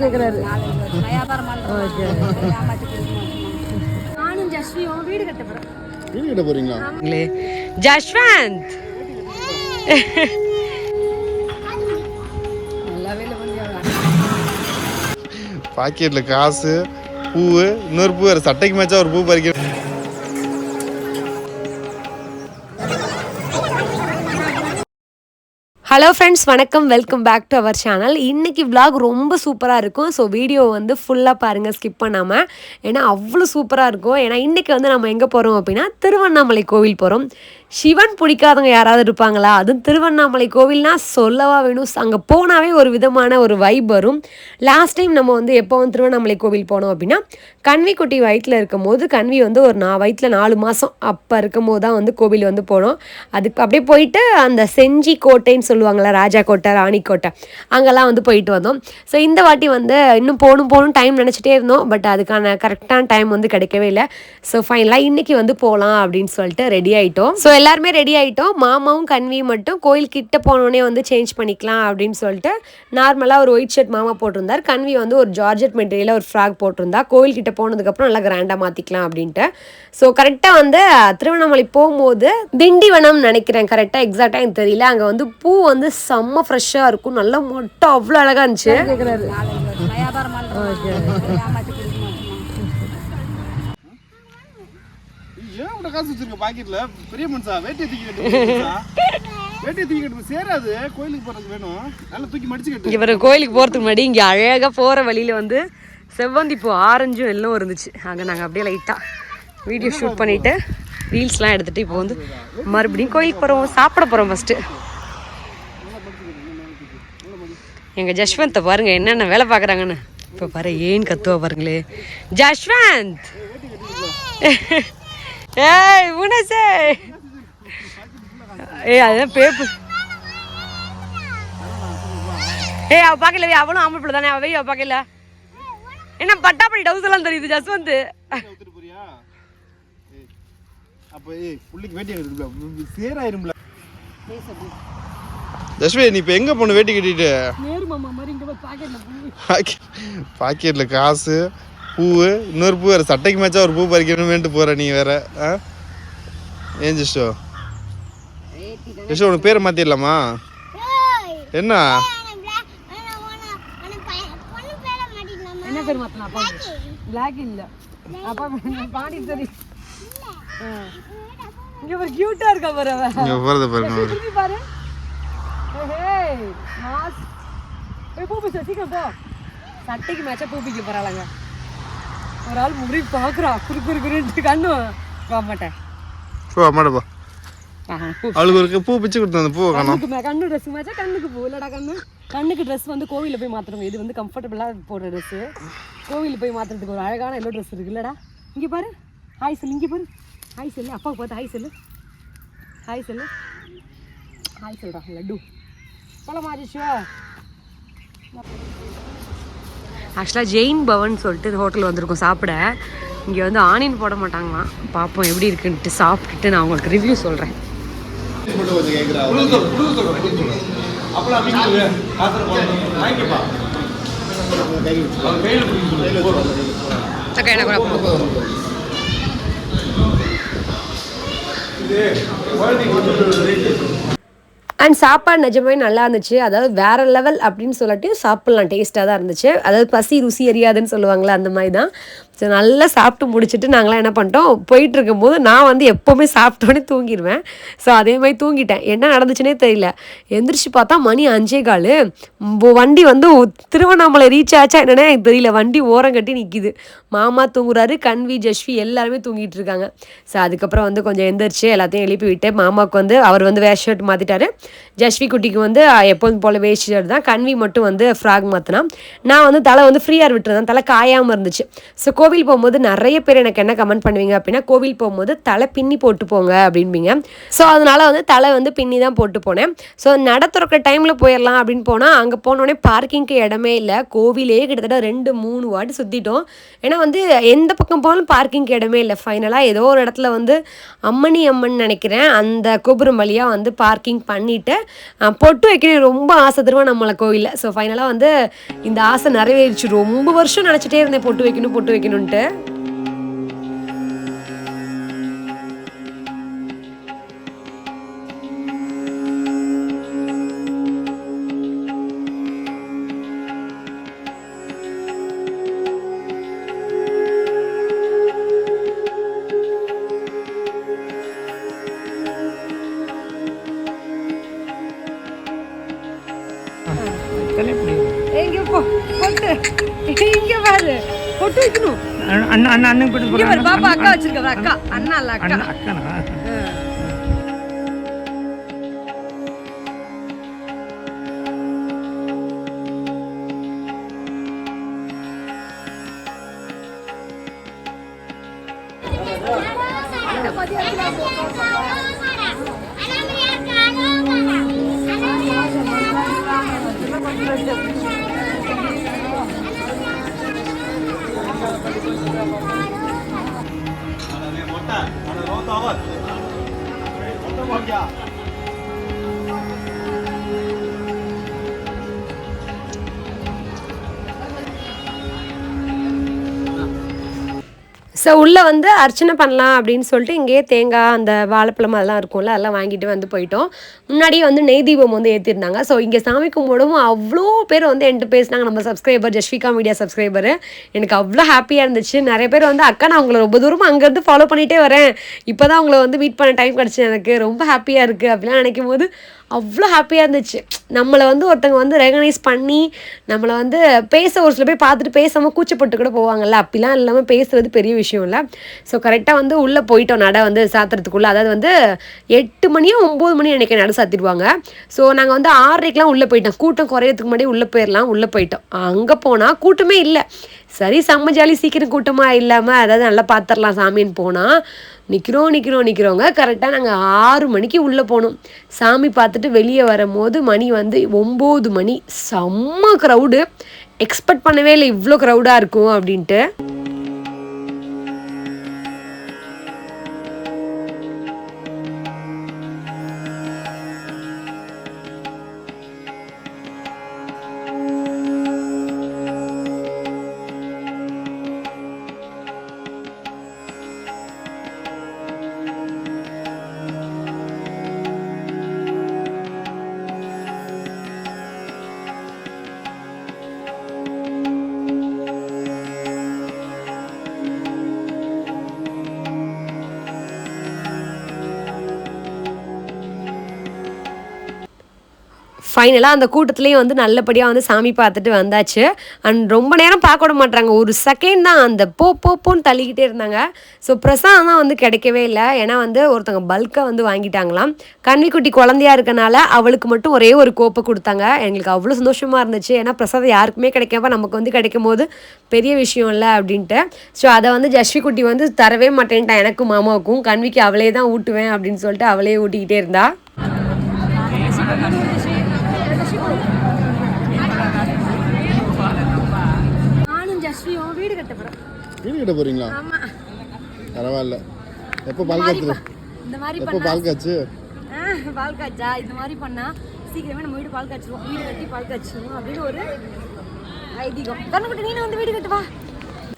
கேட்குறாரு நானும் ஜஸ்வியும் வீடு கட்ட போறேன் வீடு கிட்ட போறீங்களா? ஜஷ்வந்த் பாக்கெட்ல காசு பூவு இன்னொரு பூ வேற சட்டைக்கு மேட்சா ஒரு பூ பறிக்கிறேன் ஹலோ ஃப்ரெண்ட்ஸ் வணக்கம். Welcome back to our channel இன்னைக்கு விலாக் ரொம்ப சூப்பராக இருக்கும். ஸோ வீடியோ வந்து ஃபுல்லாக பாருங்கள் ஸ்கிப் பண்ணாமல் ஏன்னா அவ்வளோ சூப்பராக இருக்கும். ஏன்னா இன்றைக்கி வந்து நம்ம எங்கே போகிறோம் அப்படின்னா திருவண்ணாமலை கோவில் போகிறோம் சிவன் பிடிக்காதவங்க யாராவது இருப்பாங்களா? அதுவும் திருவண்ணாமலை கோவில்னால் சொல்லவா வேணும்? அங்கே போனாவே ஒரு விதமான ஒரு வைப் வரும். லாஸ்ட் டைம் நம்ம வந்து எப்போ வந்து திருவண்ணாமலை கோவில் போனோம் அப்படின்னா கன்வி குட்டி வயிற்றில் இருக்கும் போது கன்வி வந்து ஒரு நான் வயிற்றில் நாலு மாதம் அப்போ இருக்கும் போது தான் வந்து கோவில் வந்து போனோம். அதுக்கு அப்படியே போயிட்டு அந்த செஞ்சி கோட்டைன்னு சொல்லுவாங்க ராஜா கோட்டை ராணி கோட்டை அங்கெல்லாம் வந்து போயிட்டு வந்தோம். ஸோ இந்த வாட்டி வந்து இன்னும் போகணும் போகணும் டைம் நினச்சிட்டே இருந்தோம். பட் அதுக்கான கரெக்டான டைம் வந்து கிடைக்கவே இல்லை. ஸோ ஃபைனலாக இன்றைக்கி வந்து போகலாம் அப்படின்னு சொல்லிட்டு ரெடி ஆகிட்டோம் ஸோ எல்லாருமே ரெடி ஆகிட்டோம் மாமாவும் கன்வியும் மட்டும் கோயில் கிட்ட போனோடனே வந்து சேஞ்ச் பண்ணிக்கலாம் அப்படின்னு சொல்லிட்டு நார்மலாக ஒரு ஒயிட் ஷர்ட் மாமா போட்டிருந்தார். கன்வி வந்து ஒரு ஜார்ஜெட் மெட்டீரியலில் ஒரு ஃப்ராக் போட்டிருந்தா கோயில் கிட்ட போனதுக்கப்புறம் நல்லா கிராண்டாக மாற்றிக்கலாம் அப்படின்ட்டு. ஸோ கரெக்டாக வந்து திருவண்ணாமலை போகும்போது திண்டிவனம் நினைக்கிறேன். கரெக்டாக எக்ஸாக்டாக எனக்கு தெரியல. அங்கே வந்து பூ வந்து செம்ம ஃப்ரெஷ்ஷாக இருக்கும். நல்லா மொட்டை அவ்வளோ அழகாக இருந்துச்சு. ஏன் காசு வச்சிருக்க பாக்கெட்ல? பெரிய மனுஷா வேட்டியை வேட்டியை சேராது கோயிலுக்கு போறதுக்கு வேணும். நல்லா தூக்கி மடிச்சு கட்டு. இவர் கோயிலுக்கு போகிறதுக்கு முன்னாடி இங்கே அழகாக போகிற வழியில் வந்து செவ்வந்தி பூ ஆரஞ்சும் எல்லாம் இருந்துச்சு. அங்கே நாங்கள் அப்படியே லைட்டாக வீடியோ ஷூட் பண்ணிவிட்டு ரீல்ஸ்லாம் எடுத்துகிட்டு இப்போ வந்து மறுபடியும் கோயிலுக்கு போகிறோம் சாப்பிட போகிறோம் ஃபஸ்ட்டு எங்கள் ஜஷ்வந்தை பாருங்க என்னென்ன வேலை பார்க்குறாங்கன்னு. இப்போ பாரு ஏன் கத்துவா பாருங்களே. ஜஷ்வந்த் ஏய் உனசே! ஏய் அதுதான் பேப்பு. ஏய் அவ பார்க்கல அவனும் ஆம்பளை பிள்ளை தானே அவ அவ பார்க்கல என்ன பட்டாப்படி டவுஸ் எல்லாம் தெரியுது ஜஸ்வந்த்? அப்ப ஏய் புள்ளிக்கு கட்டுல சேராயிரும்ல. தஸ்வே நீ இப்ப எங்க போன வேட்டி கட்டிட்டு? நேரு மாமா மாதிரி இங்க போய் பாக்கெட்ல பாக்கெ- பாக்கெட்ல காசு பூவு இன்னொரு பூ வேற சட்டைக்கு மேட்சா ஒரு பூ பறிக்கணுமேன்ட்டு போற நீ வேற ஆ? ஏன் ஜிஷ்டோ? ஜிஷ்டோ உனக்கு பேரை மாத்திடலாமா என்ன? என்ன பேர் மாத்தலாம் அப்பா பிளாக் இல்ல. அப்பா பாடி சரி இங்க ஒரு கியூட்டா இருக்கா பாரு அவ இங்க போறத பாருங்க பாரு. ஏய் மாஸ். ஏய் பூ பிச்சை சீக்கிரம் போ. சட்டைக்கு மேட்சா பூ பிக்க போறாளாங்க. ஒரு ஆள் முடி பாக்குறா. குறு குறு குருன்ட்டு கண்ணு. போக மாட்டேன். போ பூ. அவளுக்கு ஒரு பூ பிச்சு கொடுத்து கண்ணுக்கு மே- கண்ணு ட்ரெஸ் மேட்சா கண்ணுக்கு பூ. இல்லடா கண்ணு. கண்ணுக்கு ட்ரெஸ் வந்து கோவிலில் போய் மாத்துறோம் இது வந்து கம்ஃபர்டபுளாக போடுற ட்ரெஸ்ஸு கோவிலில் போய் மாத்துறதுக்கு ஒரு அழகான எல்லோ ட்ரெஸ் இருக்கு. இல்லடா. இங்கே பாரு. ஹாய் சொல்லு. இங்கே பாரு. ஹாய் சொல்லு. அப்பாவுக்கு பார்த்து ஹாய் சொல்லு. ஹாய் சொல்லு. ஹாய் சொல்றா. லட்டு. ஆக்சுவலாக ஜெயின் பவன் சொல்லிட்டு ஹோட்டல் வந்திருக்கோம் சாப்பிட. இங்கே வந்து ஆனியன் போட மாட்டாங்களாம். பார்ப்போம் எப்படி இருக்குன்ட்டு சாப்பிட்டுட்டு நான் உங்களுக்கு ரிவ்யூ சொல்கிறேன் என்ன கூட அண்ட் சாப்பாடு நிஜமே நல்லா இருந்துச்சு. அதாவது வேற லெவல் அப்படின்னு சொல்லிட்டு சாப்பிட்லாம் டேஸ்ட்டாக தான் இருந்துச்சு. அதாவது பசி ருசி அறியாதுன்னு சொல்லுவாங்களே அந்த மாதிரி தான் ஸோ நல்லா சாப்பிட்டு முடிச்சுட்டு நாங்களாம் என்ன பண்ணிட்டோம்? போயிட்டு இருக்கும்போது நான் வந்து எப்போவுமே சாப்பிட்டோன்னே தூங்கிடுவேன் ஸோ அதே மாதிரி தூங்கிட்டேன். என்ன நடந்துச்சுனே தெரியல. எந்திரிச்சு பார்த்தா மணி அஞ்சே கால். வண்டி வந்து திருவண்ணாமலை ரீச் ஆச்சா என்னன்னே எனக்கு தெரியல. வண்டி ஓரம் கட்டி நிற்கிது மாமா தூங்குறாரு கண்வி ஜஷ்வி எல்லாருமே தூங்கிட்டு இருக்காங்க. ஸோ அதுக்கப்புறம் வந்து கொஞ்சம் எந்திரிச்சு எல்லாத்தையும் எழுப்பி விட்டு மாமாவுக்கு வந்து அவர் வந்து வேஷ் ஷர்ட் மாற்றிட்டாரு ஜஷ்வி குட்டிக்கு வந்து எப்போதும் போல் வேஸ்ட் ஷர்ட் தான். கண்வி மட்டும் வந்து ஃப்ராக் மாற்றினா நான் வந்து தலை வந்து ஃப்ரீயாக விட்டுருந்தேன் தலை காயாமல் இருந்துச்சு. ஸோ கோவில் போகும்போது நிறைய பேர் எனக்கு என்ன கமெண்ட் பண்ணுவீங்க அப்படின்னா கோவில் போகும்போது தலை பின்னி போட்டு போங்க அப்படின்பீங்க ஸோ அதனால வந்து தலை வந்து பின்னி தான் போட்டு போனேன். ஸோ நட திறக்கிற டைமில் போயிடலாம் அப்படின்னு போனால் அங்கே போனோடனே பார்க்கிங்க்கு இடமே இல்லை. கோவிலே கிட்டத்தட்ட ரெண்டு மூணு வாட்டி சுற்றிட்டோம் ஏன்னா வந்து எந்த பக்கம் போனாலும் பார்க்கிங்க்கு இடமே இல்லை. ஃபைனலாக ஏதோ ஒரு இடத்துல வந்து அம்மணி அம்மன் நினைக்கிறேன். அந்த கோபுரம் வழியாக வந்து பார்க்கிங் பண்ணிவிட்டு பொட்டு வைக்கணும் ரொம்ப ஆசை திருவண்ணாமலை கோவிலில்? ஸோ ஃபைனலாக வந்து இந்த ஆசை நிறைவேறிச்சு. ரொம்ப வருஷம் நினச்சிட்டே இருந்தேன் பொட்டு வைக்கணும் பொட்டு வைக்கணும் எங்க வைக்கணும் அண்ணன் கூட்டு பாப்பா அக்கா வச்சிருக்க அக்கா. அண்ணா இல்ல அக்கா. அண்ணன் அக்கனா ஸோ உள்ளே வந்து அர்ச்சனை பண்ணலாம் அப்படின்னு சொல்லிட்டு இங்கேயே தேங்காய் அந்த வாழைப்பழம் அதெல்லாம் இருக்கும்ல அதெல்லாம் வாங்கிட்டு வந்து போயிட்டோம். முன்னாடியே வந்து நெய் தீபம் வந்து ஏற்றிருந்தாங்க ஸோ இங்கே சாமி கும்பிடவும் அவ்வளோ பேர் வந்து என்கிட்ட பேசினாங்க. நம்ம சப்ஸ்கிரைபர் ஜஸ்விகா மீடியா சப்ஸ்கிரைபரு எனக்கு அவ்வளோ ஹாப்பியாக இருந்துச்சு. நிறைய பேர் வந்து அக்கா நான் உங்களை ரொம்ப தூரமாக அங்கேருந்து ஃபாலோ பண்ணிகிட்டே வரேன். இப்போ தான் உங்களை வந்து மீட் பண்ண டைம் கிடச்சி எனக்கு. ரொம்ப ஹாப்பியாக இருக்குது அப்படிலாம் நினைக்கும் போது அவ்வளோ ஹாப்பியாக இருந்துச்சு. நம்மளை வந்து ஒருத்தங்க வந்து ரெகனைஸ் பண்ணி நம்மளை வந்து பேச ஒரு சில பேர் பார்த்துட்டு பேசாமல் கூச்சப்பட்டு கூட போவாங்கல்ல. அப்படிலாம் இல்லாமல் பேசுறது பெரிய விஷயம் இல்லை. ஸோ கரெக்டாக வந்து உள்ளே போயிட்டோம். நடை வந்து சாத்துறதுக்குள்ளே. அதாவது வந்து எட்டு மணியோ ஒம்பது மணி நினைக்கிறேன் நடை சாத்திடுவாங்க. ஸோ நாங்கள் வந்து ஆறரைக்கெலாம் உள்ளே போயிட்டோம். கூட்டம் குறையறதுக்கு முன்னாடி உள்ளே போயிடலாம் உள்ளே போயிட்டோம். அங்கே போனால் கூட்டமே இல்லை. சரி செம்ம ஜாலி சீக்கிரம் கூட்டமாக இல்லாமல் அதாவது நல்லா பார்த்துடலாம் சாமின்னு போனால் நிற்கிறோம் நிற்கிறோம் நிற்கிறோங்க கரெக்டாக நாங்கள் ஆறு மணிக்கு உள்ளே போனோம். சாமி பார்த்துட்டு வெளியே வரும்போது மணி வந்து ஒம்பது மணி. செம்ம க்ரௌடு எக்ஸ்பெக்ட் பண்ணவே இல்லை இவ்வளோ க்ரௌடாக இருக்கும் அப்படின்ட்டு. ஃபைனலாக அந்த கூட்டத்துலேயும் வந்து நல்லபடியாக வந்து சாமி பார்த்துட்டு வந்தாச்சு. அண்ட் ரொம்ப நேரம் பார்க்க விட மாட்டாங்க ஒரு செகண்ட் தான் அந்த போ போன்னு தள்ளிக்கிட்டே இருந்தாங்க. ஸோ பிரசாதம் தான் வந்து கிடைக்கவே இல்லை. ஏன்னா வந்து ஒருத்தவங்க பல்காக வந்து வாங்கிட்டாங்களாம். கன்னிக்குட்டி குழந்தையா இருக்கனால அவளுக்கு மட்டும் ஒரே ஒரு கோப்பை கொடுத்தாங்க. எங்களுக்கு அவ்வளோ சந்தோஷமாக இருந்துச்சு. ஏன்னா பிரசாதம் யாருக்குமே கிடைக்காம நமக்கு வந்து கிடைக்கும் போது பெரிய விஷயம் இல்லை அப்படின்ட்டு. ஸோ அதை வந்து ஜஸ்வி குட்டி வந்து தரவே மாட்டேன்ட்டான் எனக்கும் மாமாவுக்கும். கன்விக்கு அவளே தான் ஊட்டுவேன் அப்படின்னு சொல்லிட்டு அவளே ஊட்டிக்கிட்டே இருந்தா நானும் ஜஸ்வியும் வீடு கட்ட போகிறோம் வீடு கிட்ட பரவாயில்ல. எப்போ பால் காய்ச்சது? இந்த மாதிரி எப்போ பால் காய்ச்சு? பால் காய்ச்சா? இந்த மாதிரி பண்ணா சீக்கிரமே நம்ம வீடு பால் காய்ச்சிருவோம். வீடு கட்டி பால் காய்ச்சிருவோம் அப்படின்னு ஒரு ஐதீகம். கண்ணுக்குட்டி நீனு வந்து வீடு கட்டுவா?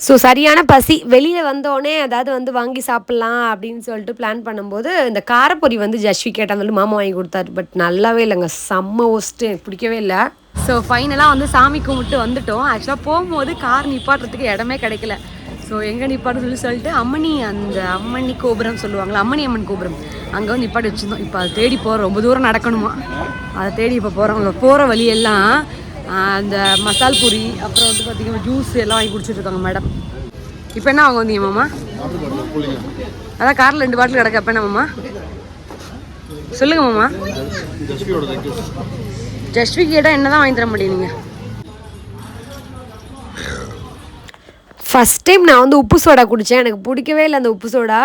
ஸோ சரியான பசி. வெளியில் வந்தோடனே அதாவது வந்து வாங்கி சாப்பிட்லாம் அப்படின்னு சொல்லிட்டு பிளான் பண்ணும்போது இந்த காரப்பொரி வந்து ஜஸ்வி கேட்டான்னு சொல்லிட்டு மாமா வாங்கி கொடுத்தாரு. பட் நல்லாவே இல்லைங்க. செம்ம ஒஸ்ட்டு எனக்கு பிடிக்கவே இல்லை. ஸோ ஃபைனலாக வந்து சாமி கும்பிட்டு வந்துட்டோம். ஆக்சுவலாக போகும்போது கார் நிப்பாட்டுறதுக்கு இடமே கிடைக்கல. ஸோ எங்கே நிப்பாட்டு சொல்லி சொல்லிட்டு அம்மணி அந்த அம்மணி கோபுரம் சொல்லுவாங்களா அம்மணி அம்மன் கோபுரம். அங்கே வந்து நிப்பாட்டி வச்சுருந்தோம். இப்போ அதை தேடி போகிறோம் ரொம்ப தூரம் நடக்கணுமா? அதை தேடி இப்போ போகிறோம் அங்கே போகிற வழியெல்லாம் அந்த மசால் பூரி அப்புறம் வந்து பார்த்திங்கன்னா ஜூஸ் எல்லாம் வாங்கி குடிச்சிட்டு இருக்காங்க மேடம் இப்போ என்ன அவங்க வந்தீங்க மாமா? அதான் காரில் ரெண்டு பாட்டில் கிடக்கு. அப்போ என்ன மாமா? சொல்லுங்க மாமா. ஜஸ்வியோட தைக்கு என்ன தான் வாங்கி தர முடியும் நீங்கள் ஃபஸ்ட் டைம் நான் வந்து உப்பு சோடா குடித்தேன் எனக்கு பிடிக்கவே இல்லை அந்த உப்பு சோடா.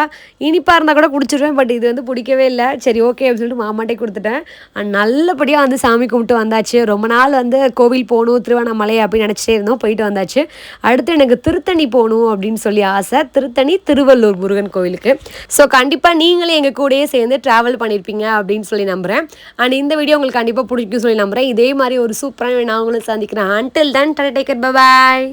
இனிப்பாக இருந்தால் கூட குடிச்சிருவேன் பட் இது வந்து பிடிக்கவே இல்லை. சரி ஓகே அப்படின்னு சொல்லிட்டு மாமாட்டே கொடுத்துட்டேன். அண்ட் நல்லபடியாக வந்து சாமி கும்பிட்டு வந்தாச்சு. ரொம்ப நாள் வந்து கோவில் போகணும் திருவண்ணாமலை அப்படின்னு நினச்சிட்டே இருந்தோம் போயிட்டு வந்தாச்சு. அடுத்து எனக்கு திருத்தணி போகணும் அப்படின்னு சொல்லி ஆசை. திருத்தணி திருவள்ளூர் முருகன் கோவிலுக்கு. ஸோ கண்டிப்பாக நீங்களே எங்கள் கூடயே சேர்ந்து ட்ராவல் பண்ணியிருப்பீங்க அப்படின்னு சொல்லி நம்புகிறேன் அண்ட் இந்த வீடியோ உங்களுக்கு கண்டிப்பாக பிடிக்கும் சொல்லி நம்புகிறேன் இதே மாதிரி ஒரு சூப்பரான நான் உங்களை சந்திக்கிறேன். அன்டில் தன் டேக்கர் பாய்